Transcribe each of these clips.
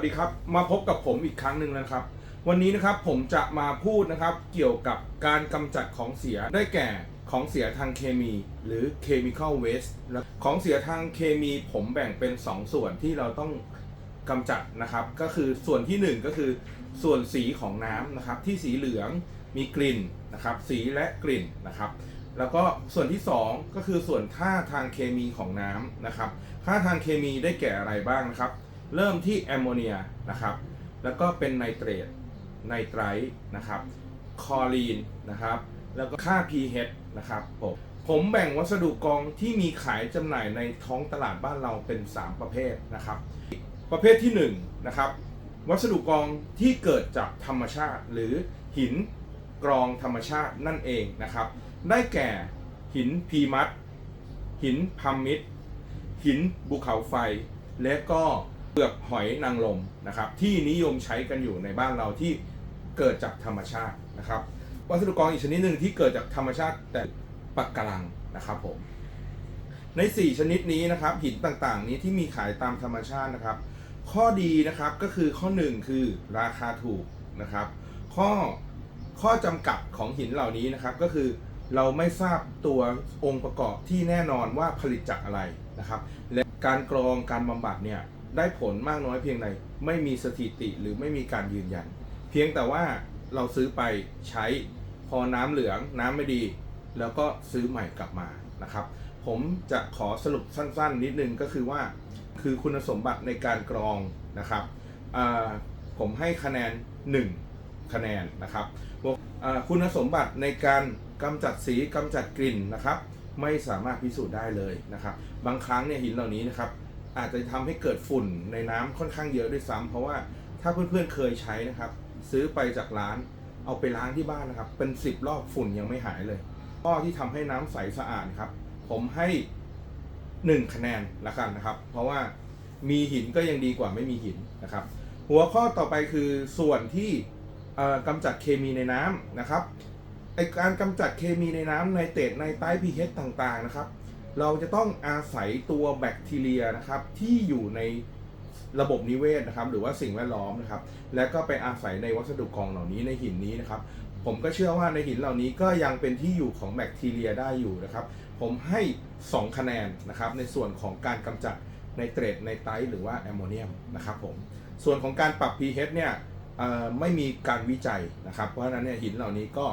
สวัสดีครับมาพบกับผมอีกครั้งหนึ่งนะครับ วันนี้นะครับผมจะมาพูดนะครับเกี่ยวกับการกำจัดของเสียได้แก่ของเสียทางเคมีหรือ chemical waste ของเสียทางเคมีผมแบ่งเป็น 2 ส่วนที่เราต้องกำจัดนะครับ ก็คือส่วนทีหนึ่1 ก็คือส่วนสีของน้ำนะครับ ที่สีเหลืองมีกลิ่นนะครับ สีและกลิ่นนะครับ แล้วก็ส่วนที่ 2 ก็คือส่วนค่าทางเคมีของน้ำนะครับ ค่าทางเคมีได้แก่อะไรบ้างนะครับ เริ่มที่แอมโมเนียนะครับ แล้วก็เป็นไนเตรตไนไตรท์นะครับ คอรีนนะครับ แล้วก็ค่า pH นะครับผมผมแบ่งวัสดุกรองที่มีขายจำหน่ายในท้องตลาดบ้านเราเป็น 3 ประเภทนะครับ ประเภทที่1นะครับวัสดุกรองที่เกิดจากธรรมชาติ หรือหินกรองธรรมชาตินั่นเองนะครับ ได้แก่หินพีมัดหินพัมมิดหินภูเขาไฟ และก็ ลือกหอยนางรมนะครับที่นิยมใช้กันอยู่ในบ้านเราที่เกิดจากธรรมชาตินะครับวัสดุกรองอีกชนิดหนึ่งที่เกิดจากธรรมชาติแต่ปักกลังนะครับผมใน 4 ชนิดนี้นะครับหินต่างๆ นี้ที่มีขายตามธรรมชาตินะครับ ข้อดีนะครับก็คือข้อ 1 คือราคาถูกนะครับ ข้อข้อจำกัดของหินเหล่านี้นะครับก็คือเราไม่ทราบตัวองค์ประกอบที่แน่นอนว่าผลิตจากอะไรนะครับ และการกรองการบำบัดเนี่ย ได้ผลมากน้อยเพียงใดไม่มีสถิติหรือไม่มีการยืนยัน เพียงแต่ว่าเราซื้อไปใช้พอน้ำเหลืองน้ำไม่ดี แล้วก็ซื้อใหม่กลับมานะครับ ผมจะขอสรุปสั้นๆ นิดนึงก็คือว่า คือคุณสมบัติในการกรองนะครับผมให้คะแนน 1 คะแนนนะครับคุณสมบัติในการกำจัดสีกำจัดกลิ่นนะครับ ไม่สามารถพิสูจน์ได้เลยนะครับ บางครั้งเนี่ยหินเหล่านี้นะครับ อาจจะทำให้เกิดฝุ่นในน้ำค่อนข้างเยอะด้วยซ้ำเพราะว่าถ้าเพื่อนๆเคยใช้นะครับ ซื้อไปจากร้าน เอาไปล้างที่บ้านนะครับ เป็น 10 รอบฝุ่นยังไม่หายเลยข้อที่ทำให้น้ำใสสะอาดครับ ผมให้ 1 คะแนนละกันนะครับ เพราะว่ามีหินก็ยังดีกว่าไม่มีหินนะครับ หัวข้อต่อไปคือส่วนที่เอ่อกำจัดเคมีในน้ำนะครับไอการกำจัดเคมีในน้ำในเตดในไตพีเฮดต่างๆนะครับ เราจะต้องอาศัยตัวแบคทีเรียนะครับที่อยู่ในระบบนิเวศนะครับ หรือว่าสิ่งแวดล้อมนะครับ และก็ไปอาศัยในวัสดุกองเหล่านี้ในหินนี้นะครับ ผมก็เชื่อว่าในหินเหล่านี้ก็ยังเป็นที่อยู่ของแบคทีเรียได้อยู่นะครับ ผมให้ 2 คะแนนนะครับ ในส่วนของการกำจัดในเตรดในไตรหรือว่าแอมโมเนียมนะครับผมส่วนของการปรับ pH เนี่ยไม่มีการวิจัยนะครับ เพราะฉะนั้นเนี่ยหินเหล่านี้ก็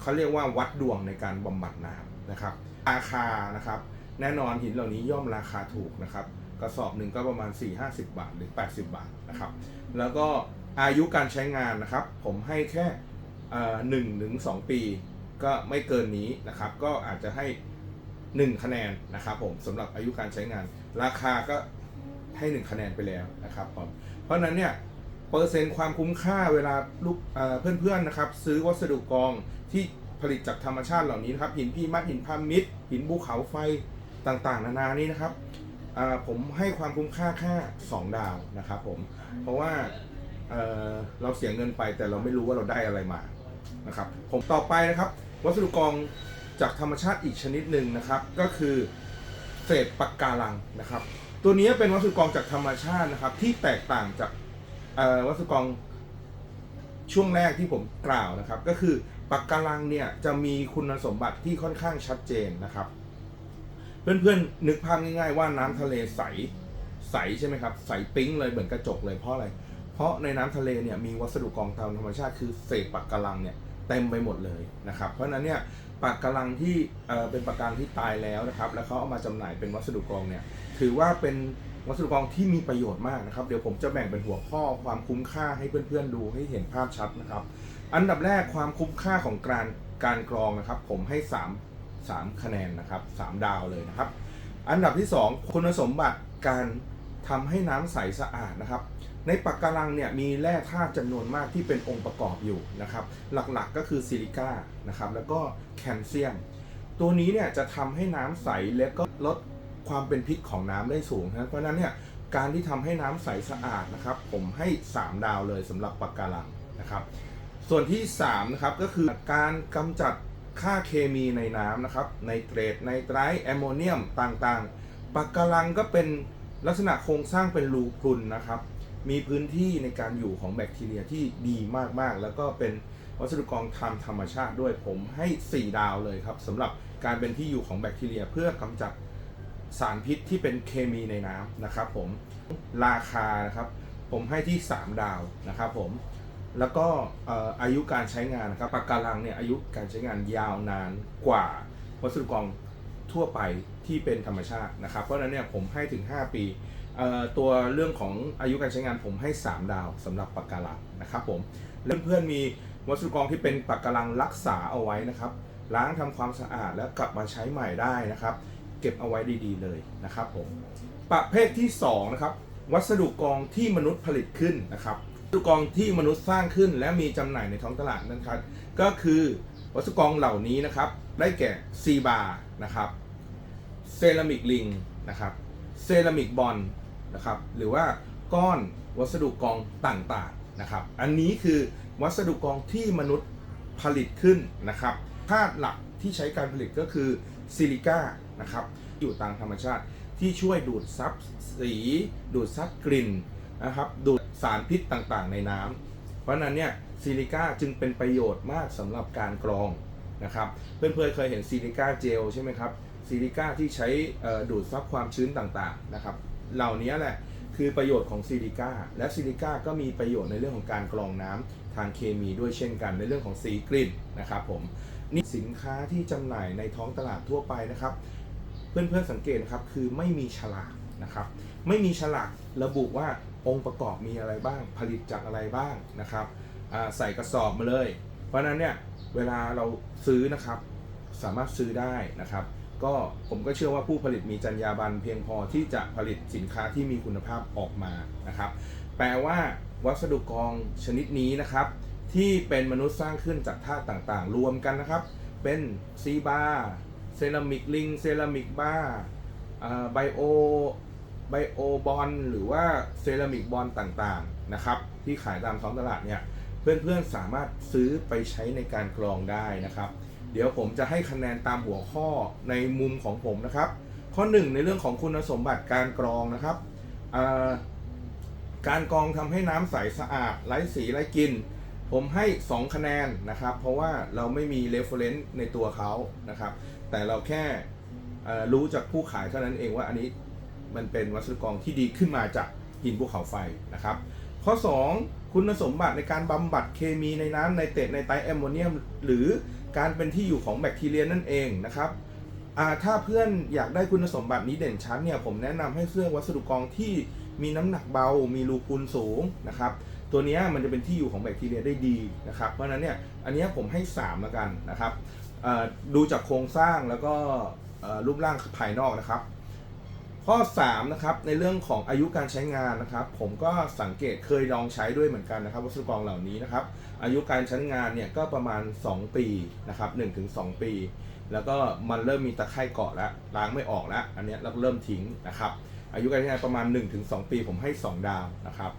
เขาเรียกว่าวัดดวงในการบำบัดน้ำ นะครับ ราคานะครับ แน่นอนหินเหล่านี้ย่อมราคาถูกนะครับ กระสอบหนึ่งก็ประมาณ 4-50 บาทหรือ 80 บาทนะครับ แล้วก็อายุการใช้งานนะครับ ผมให้แค่หนึ่งถึงสองปีก็ไม่เกินนี้นะครับ ก็อาจจะให้ 1 คะแนนนะครับผมสำหรับอายุการใช้งาน ราคาก็ให้ 1 คะแนนไปแล้วนะครับผมเพราะฉะนั้นเนี่ยเปอร์เซ็นต์ความคุ้มค่าเวลาลูกเอ่อเพื่อนๆนะครับ ซื้อวัสดุกรองที่ ผลิตจากธรรมชาติเหล่านี้นะครับหินพี่มัดหินพามิดหินภูเขาไฟต่างๆ นานานี้นะครับผมให้ความคุ้มค่าแค่2ดาวนะครับผมเพราะว่าเเราเสียเงินไปแต่เราไม่รู้ว่าเราได้อะไรมานะครับผมต่อไปนะครับ วัสดุกรองจากธรรมชาติอีกชนิดหนึ่งนะครับ ก็คือเศษปะการังนะครับ ตัวนี้เป็นวัสดุกรองจากธรรมชาตินะครับ ที่แตกต่างจากวัสดุกรองช่วงแรกที่ผมกล่าวนะครับ ก็คือ ปะการังเนี่ยจะมีคุณสมบัติที่ค่อนข้างชัดเจนนะครับ เพื่อนๆนึกภาพง่ายๆว่าน้ำทะเลใสใสใช่ไหมครับใสปิ๊งเลยเหมือนกระจกเลยเพราะอะไร เพราะในน้ำทะเลเนี่ยมีวัสดุกรองตามธรรมชาติคือเศษปะการังเนี่ยเต็มไปหมดเลยนะครับเพราะนั้นเนี่ยปะการังที่เเป็นปะการังที่ตายแล้วนะครับ แล้วเขาเอามาจำหน่ายเป็นวัสดุกรองเนี่ยถือว่าเป็น วัสดุกรองที่มีประโยชน์มากนะครับ เดี๋ยวผมจะแบ่งเป็นหัวข้อความคุ้มค่าให้เพื่อนๆดูให้เห็นภาพชัดนะครับ อันดับแรกความคุ้มค่าของการการกรองนะครับ ผมให้ 3 3 คะแนนนะครับ 3 ดาวเลยนะครับ อันดับที่ 2 คุณสมบัติการทำให้น้ำใสสะอาดนะครับ ในปะกการังเนี่ยมีแร่ธาตุจำนวนมากที่เป็นองค์ประกอบอยู่นะครับ หลักๆก็คือซิลิก้านะครับ แล้วก็แคลเซียม ตัวนี้เนี่ยจะทำให้น้ำใสและก็ลด ความเป็นพิษของน้ำได้สูงนะเพราะนั้นเนี่ยการที่ทำให้น้ำใสสะอาดนะครับ ผมให้ 3 ดาวเลยสำหรับปะการังนะครับ ส่วนที่3นะครับก็คือการกำจัดค่าเคมีในน้ำนะครับไนเตรตไนไตรแอมโมเนียมต่างๆปะการังก็เป็นลักษณะโครงสร้างเป็นรูพรุนนะครับ มีพื้นที่ในการอยู่ของแบคทีเรียที่ดีมากๆ แล้วก็เป็นวัสดุกรองทาธรรมชาติด้วยผมให้ 4 ดาวเลยครับสำหรับการเป็นที่อยู่ของแบคทีเรียเพื่อกำจัด สารพิษที่เป็นเคมีในน้ำนะครับผมราคานะครับผมให้ที่ 3 ดาวนะครับผมแล้วก็อายุการใช้งานนะครับปากการังเนี่ยอายุการใช้งานยาวนานกว่าวัสดุกรองทั่วไปที่เป็นธรรมชาตินะครับ เพราะฉะนั้นเนี่ยผมให้ถึง 5 ปีตัวเรื่องของอายุการใช้งานผมให้ 3 ดาวสำหรับปากการังนะครับผมเพื่อนๆมีวัสดุกรองที่เป็นปากการังรักษาเอาไว้นะครับ ล้างทำความสะอาดแล้วกลับมาใช้ใหม่ได้นะครับ เก็บเอาไว้ดีๆเลยนะครับผมประเภทที่สองนะครับวัสดุกรองที่มนุษย์ผลิตขึ้นนะครับวัสดุกรองที่มนุษย์สร้างขึ้น และมีจำหน่ายในท้องตลาดนั้นครับก็คือวัสดุกรองเหล่านี้นะครับได้แก่ซีบาร์นะครับเซรามิกลิงนะครับเซรามิกบอลนะครับหรือว่าก้อนวัสดุกรองต่างๆนะครับ อันนี้คือวัสดุกรองที่มนุษย์ผลิตขึ้นนะครับธาตุหลักที่ใช้การผลิตก็คือซิลิก้า นะครับอยู่ตามธรรมชาติที่ช่วยดูดซับสี ดูดซับกลิ่นนะครับดูดสารพิษต่างๆ ในน้ำเพราะนั้นเนี่ยซิลิก้าจึงเป็นประโยชน์มากสำหรับการกรองนะครับเพื่อนๆเคยเห็นซิลิก้าเจลใช่ไหมครับซิลิก้าที่ใช้ดูดซับความชื้นต่างๆนะครับเหล่านี้แหละคือประโยชน์ของซิลิก้าและซิลิก้าก็มีประโยชน์ในเรื่องของการกรองน้ำทางเคมีด้วยเช่นกันในเรื่องของสีกลิ่นนะครับผมนี่สินค้าที่จำหน่ายในท้องตลาดทั่วไปนะครับ เพื่อนๆสังเกตนะครับคือไม่มีฉลากนะครับ ไม่มีฉลากระบุว่าองค์ประกอบมีอะไรบ้าง ผลิตจากอะไรบ้างนะครับใส่กระสอบมาเลย เพราะนั้นเนี่ยเวลาเราซื้อนะครับสามารถซื้อได้นะครับ ก็ผมก็เชื่อว่าผู้ผลิตมีจรรยาบรรณเพียงพอที่จะผลิตสินค้าที่มีคุณภาพออกมานะครับ แปลว่าวัสดุกรองชนิดนี้นะครับ ที่เป็นมนุษย์สร้างขึ้นจากธาตุต่างๆ รวมกันนะครับ เป็นซีบา เซรามิกลิง เซรามิกบ้าไบโอไบโอบอลหรือว่าเซรามิกบอลต่างๆนะครับที่ขายตามท้องตลาดเนี่ยเพื่อนๆสามารถซื้อไปใช้ในการกรองได้นะครับ เดี๋ยวผมจะให้คะแนนตามหัวข้อในมุมของผมนะครับ ข้อ 1 ในเรื่องของคุณสมบัติการกรองนะครับการกรองทำให้น้ำใสสะอาดไร้สีไร้กลิ่น ผมให้ 2 คะแนนนะครับ เพราะว่าเราไม่มี reference ในตัวเขานะครับ แต่เราแค่รู้จากผู้ขายเท่านั้นเองว่าอันนี้มันเป็นวัสดุกรองที่ดีขึ้นมาจากหินภูเขาไฟนะครับ ข้อ 2 คุณสมบัติในการบำบัดเคมีในน้ำในเตดในไตรแอมโมเนียม หรือการเป็นที่อยู่ของแบคทีเรียนั่นเองนะครับถ้าเพื่อนอยากได้คุณสมบัตินี้เด่นชัดเนี่ยผมแนะนำให้เสื้อวัสดุกรองที่มีน้ำหนักเบา มีรูพุนสูงนะครับ ตัวนี้มันจะเป็นที่อยู่ของแบคทีเรียได้ดีนะครับเพราะฉะนั้นเนี่ยอันนี้ผมให้3แล้วกันนะครับดูจากโครงสร้างแล้วก็รูปร่างภายนอกนะครับ ข้อ3นะครับในเรื่องของอายุการใช้งานนะครับ ผมก็สังเกตเคยลองใช้ด้วยเหมือนกันนะครับ วัสดุกรองเหล่านี้นะครับ อายุการใช้งานเนี่ยก็ประมาณ 2 ปีนะครับ1-2 ปี แล้วก็มันเริ่มมีตะไคร่เกาะแล้วล้างไม่ออกแล้ว อันนี้เราเริ่มทิ้งนะครับ อายุการใช้งานประมาณ 1-2 ปี ผมให้ 2 ดาวนะครับ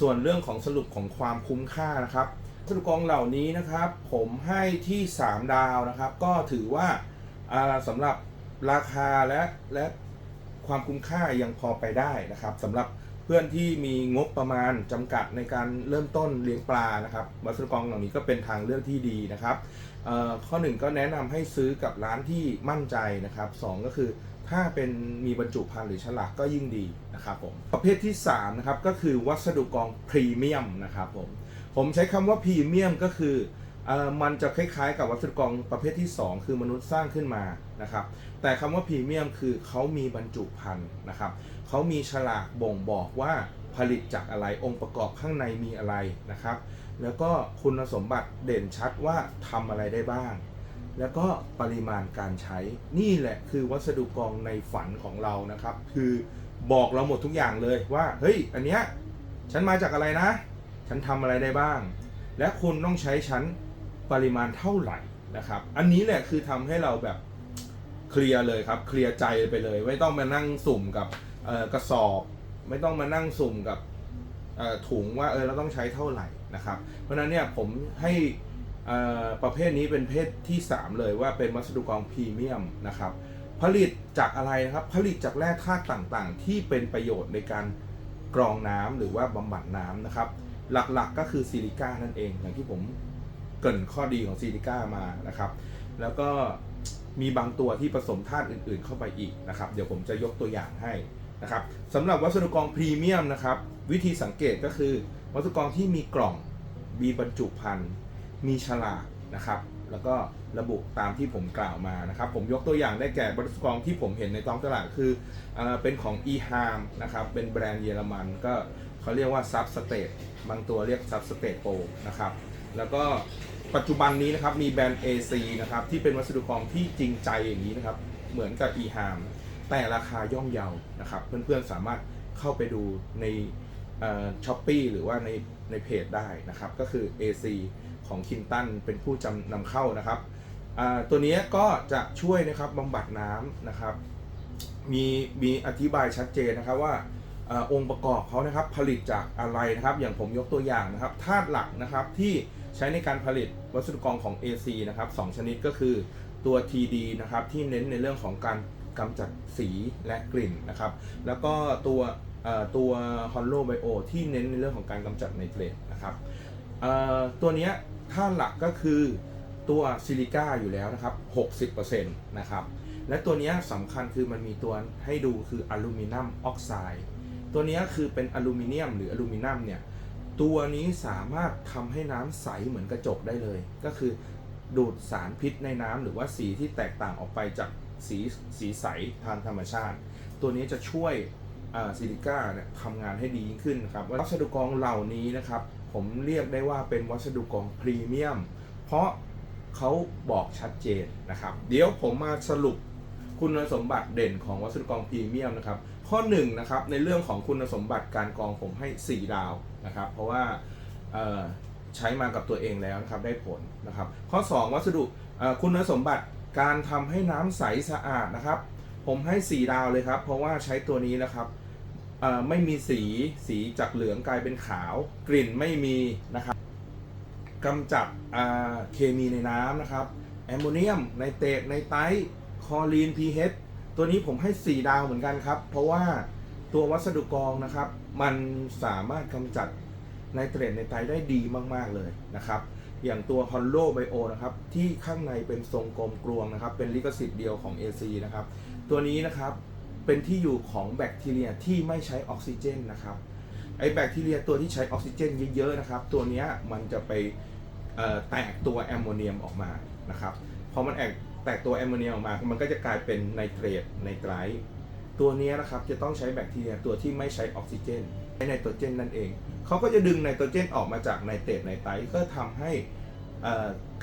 ส่วนเรื่องของสรุปของความคุ้มค่านะครับสดุกองเหล่านี้นะครับ ผมให้ที่ 3 ดาวนะครับ ก็ถือว่าอ่าสำหรับราคาและและความคุ้มค่ายังพอไปได้นะครับสำหรับเพื่อนที่มีงบประมาณจำกัดในการเริ่มต้นเลี้ยงปลานะครับวัสดุกองเหล่านี้ก็เป็นทางเลือกที่ดีนะครับข้อหนึ่งก็แนะนำให้ซื้อกับร้านที่มั่นใจนะครับสองก็คือ ถ้าเป็นมีบรรจุภัณฑ์หรือฉลากก็ยิ่งดีนะครับผมประเภทที่สามนะครับก็คือวัสดุกองพรีเมียมนะครับผมผมใช้คำว่าพรีเมียมก็คืออมันจะคล้ายๆ กับวัสดุกองประเภทที่ 2 คือมนุษย์สร้างขึ้นมานะครับแต่คำว่าพรีเมียมคือเขามีบรรจุภัณฑ์นะครับเขามีฉลากบ่งบอกว่าผลิตจากอะไรองค์ประกอบข้างในมีอะไรนะครับ แล้วก็คุณสมบัติเด่นชัดว่าทำอะไรได้บ้าง แล้วก็ปริมาณการใช้นี่แหละคือวัสดุกรองในฝันของเรานะครับ คือบอกเราหมดทุกอย่างเลยว่าเฮ้ยอันเนี้ยฉันมาจากอะไรนะ ฉันทำอะไรได้บ้าง และคุณต้องใช้ชั้นปริมาณเท่าไหร่นะครับ อันนี้แหละคือทำให้เราแบบเคลียร์เลยครับเคลียร์ใจไปเลย ไม่ต้องมานั่งสุ่มกับกระสอบ ไม่ต้องมานั่งสุ่มกับถุงว่าเออเราต้องใช้เท่าไหร่นะครับ เพราะนั้นเนี่ยผมให้ ประเภทนี้เป็นเพศที่ 3 เลยว่าเป็นวัสดุกรองพรีเมียมนะครับ ผลิตจากอะไรนะครับ ผลิตจากแร่ธาตุต่างๆ ที่เป็นประโยชน์ในการกรองน้ำหรือว่าบำบัดน้ำนะครับ หลักๆก็คือซิลิก้านั่นเอง อย่างที่ผมเกริ่นข้อดีของซิลิก้ามานะครับ แล้วก็มีบางตัวที่ผสมธาตุอื่นๆ เข้าไปอีกนะครับ เดี๋ยวผมจะยกตัวอย่างให้นะครับสำหรับวัสดุกรองพรีเมียมนะครับ วิธีสังเกตก็คือวัสดุกรองที่มีกล่องมีบรรจุภัณฑ์ มีฉลากนะครับ แล้วก็ระบุตามที่ผมกล่าวมานะครับ ผมยกตัวอย่างได้แก่วัสดุกองที่ผมเห็นในท้องตลาดคือเอเป็นของ e h a r m นะครับ เป็นแบรนด์เยอรมันก็เขาเรียกว่า Substate บางตัวเรียก Substate Pro นะครับ แล้วก็ปัจจุบันนี้นะครับมีแบรนด์ AC นะครับที่เป็นวัสดุกองที่จริงใจอย่างนี้นะครับ เหมือนกับ e h a r m แต่ราคาย่อมเยานะครับ เพื่อนๆสามารถเข้าไปดูในช้อปปีหรือว่าในในเพจได้นะครับ ก็คือ AC ของคินตันเป็นผู้จำนำเข้านะครับตัวนี้ก็จะช่วยนะครับบำบัดน้ำนะครับมีมีอธิบายชัดเจนนะครับว่าอองค์ประกอบเขานะครับผลิตจากอะไรนะครับอย่างผมยกตัวอย่างนะครับธาตุหลักนะครับที่ใช้ในการผลิตวัสดุกรองของ AC นะครับสองชนิดก็คือตัว TD นะครับที่เน้นในเรื่องของการกำจัดสีและกลิ่นนะครับ แล้วก็ตัวตัว h o l l o Bio ที่เน้นในเรื่องของการกำจัดไนเตรตนะครับ ตัวนี้ยธาหลักก็คือตัวซิลิก้าอยู่แล้วนะครับ 60%นะครับ และตัวนี้สำคัญคือมันมีตัวให้ดูคืออลูมิเนียมออกไซด์ ตัวนี้คือเป็นอลูมิเนียมหรืออลูมิเนียมเนี่ย ตัวนี้สามารถทำให้น้ำใสเหมือนกระจกได้เลย ก็คือดูดสารพิษในน้ำหรือว่าสีที่แตกต่างออกไปจากสีสีใสทางธรรมชาติ ตัวนี้จะช่วยซิลิก้าเนี่ยทำงานให้ดียิ่งขึ้นนครับวัสดุกรองเหล่านี้นะครับ ผมเรียกได้ว่าเป็นวัสดุกองพรีเมียม เพราะเขาบอกชัดเจนนะครับ เดี๋ยวผมมาสรุปคุณสมบัติเด่นของวัสดุกรองพรีเมียมนะครับ ข้อ1นงนะครับในเรื่องของคุณสมบัติการกรองผมให้ 4 ดาวนะครับ เพราะว่าใช้มากับตัวเองแล้วนะครับได้ผลนะครับ ข้อ 2 วัสดุคุณสมบัติการทำให้น้ำใสสะอาดนะครับ ผมให้ 4 ดาวเลยครับ เพราะว่าใช้ตัวนี้นะครับ ไม่มีสีสีจากเหลืองกลายเป็นขาว กลิ่นไม่มีนะครับกำจัดเคมีในน้ำนะครับแอมโมเนียมไนเตรตไนไตคลอรีน pH ตัวนี้ผมให้ 4 ดาวเหมือนกันครับ เพราะว่าตัววัสดุกรองนะครับ มันสามารถกำจัดไนเตรตไนไตได้ดีมาก ๆ เลยนะครับ อย่างตัว h o l l o Bio นะครับ ที่ข้างในเป็นทรงกลมกลวงนะครับ เป็นลิขสิทธิ์เดียวของ AC นะครับ ตัวนี้นะครับ เป็นที่อยู่ของแบคทีเรียที่ไม่ใช้ออกซิเจนนะครับไอแบคทีเรียตัวที่ใช้ออกซิเจนเยอะๆนะครับ ตัวนี้มันจะไปแตกตัวแอมโมเนียมออกมานะครับพอมันแอกแตกตัวแอมโมเนียมออกมา มันก็จะกลายเป็นไนเตรตไนไตรท์ตัวนี้นะครับจะต้องใช้แบคทีเรียตัวที่ไม่ใช้ออกซิเจนใช้ไนโตรเจนนั่นเอง เขาก็จะดึงไนโตรเจนออกมาจากไนเตรตไนไตรท์ก็ทำให้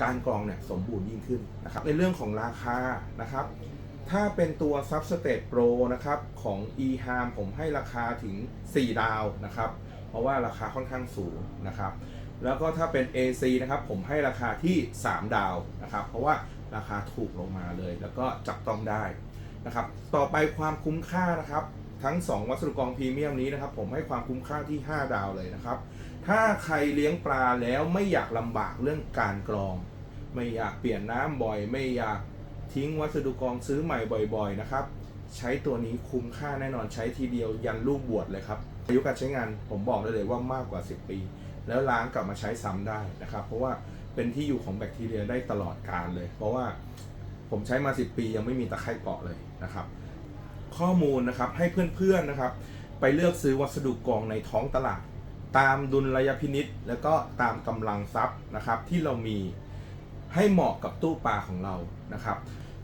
การกรองเนี่ยสมบูรณ์ยิ่งขึ้นนะครับในเรื่องของราคานะครับ ถ้าเป็นตัว Substate Pro นะครับของ eHarm ผมให้ราคาถึง 4 ดาวนะครับ เพราะว่าราคาค่อนข้างสูงนะครับ แล้วก็ถ้าเป็น AC นะครับผมให้ราคาที่ 3 ดาวนะครับ เพราะว่าราคาถูกลงมาเลย แล้วก็จับต้องได้นะครับ ต่อไปความคุ้มค่านะครับทั้ง 2 วัสดุกรองพรีเมียมนี้นะครับ ผมให้ความคุ้มค่าที่ 5 ดาวเลยนะครับ ถ้าใครเลี้ยงปลาแล้วไม่อยากลำบากเรื่องการกรอง ไม่อยากเปลี่ยนน้ำบ่อย ไม่อยาก ทิ้งวัสดุกรองซื้อใหม่บ่อยๆนะครับ ใช้ตัวนี้คุ้มค่าแน่นอนใช้ทีเดียวยันลูกบวชเลยครับอายุการใช้งานผมบอกได้เลยว่ามากกว่า 10 ปี แล้วล้างกลับมาใช้ซ้ำได้นะครับ เพราะว่าเป็นที่อยู่ของแบคทีเรียได้ตลอดกาลเลย เพราะว่าผมใช้มา 10 ปียังไม่มีตะไคร่เกาะเลยนะครับ ข้อมูลนะครับให้เพื่อนๆนะครับ ไปเลือกซื้อวัสดุกรองในท้องตลาด ตามดุลยพินิษแล้วก็ตามกำลังทรัพย์นะครับที่เรามีให้เหมาะกับตู้ปลาของเรานะครับ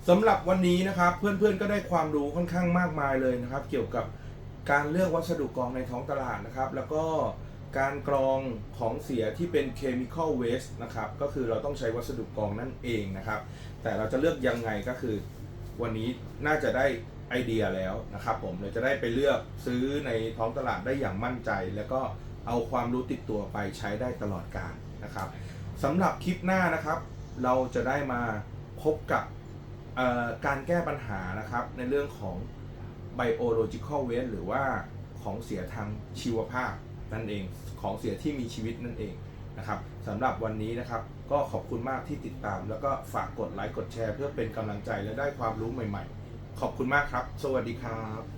สำหรับวันนี้นะครับเพื่อนๆก็ได้ความรู้ค่อนข้างมากมายเลยนะครับ เกี่ยวกับการเลือกวัสดุกรองในท้องตลาดนะครับ แล้วก็การกรองของเสียที่เป็น chemical waste นะครับก็คือเราต้องใช้วัสดุกรองนั่นเองนะครับ แต่เราจะเลือกยังไงก็คือ วันนี้น่าจะได้ไอเดียแล้วนะครับ ผมเราจะได้ไปเลือกซื้อในท้องตลาดได้อย่างมั่นใจ แล้วก็เอาความรู้ติดตัวไปใช้ได้ตลอดกาลนะครับสำหรับคลิปหน้านะครับ เราจะได้มาพบกับ การแก้ปัญหานะครับในเรื่องของ biological waste หรือว่าของเสียทางชีวภาพนั่นเองของเสียที่มีชีวิตนั่นเองนะครับสำหรับวันนี้นะครับ ก็ขอบคุณมากที่ติดตาม แล้วก็ฝากกดไลค์กดแชร์ เพื่อเป็นกำลังใจและได้ความรู้ใหม่ ๆ ขอบคุณมากครับ สวัสดีครับ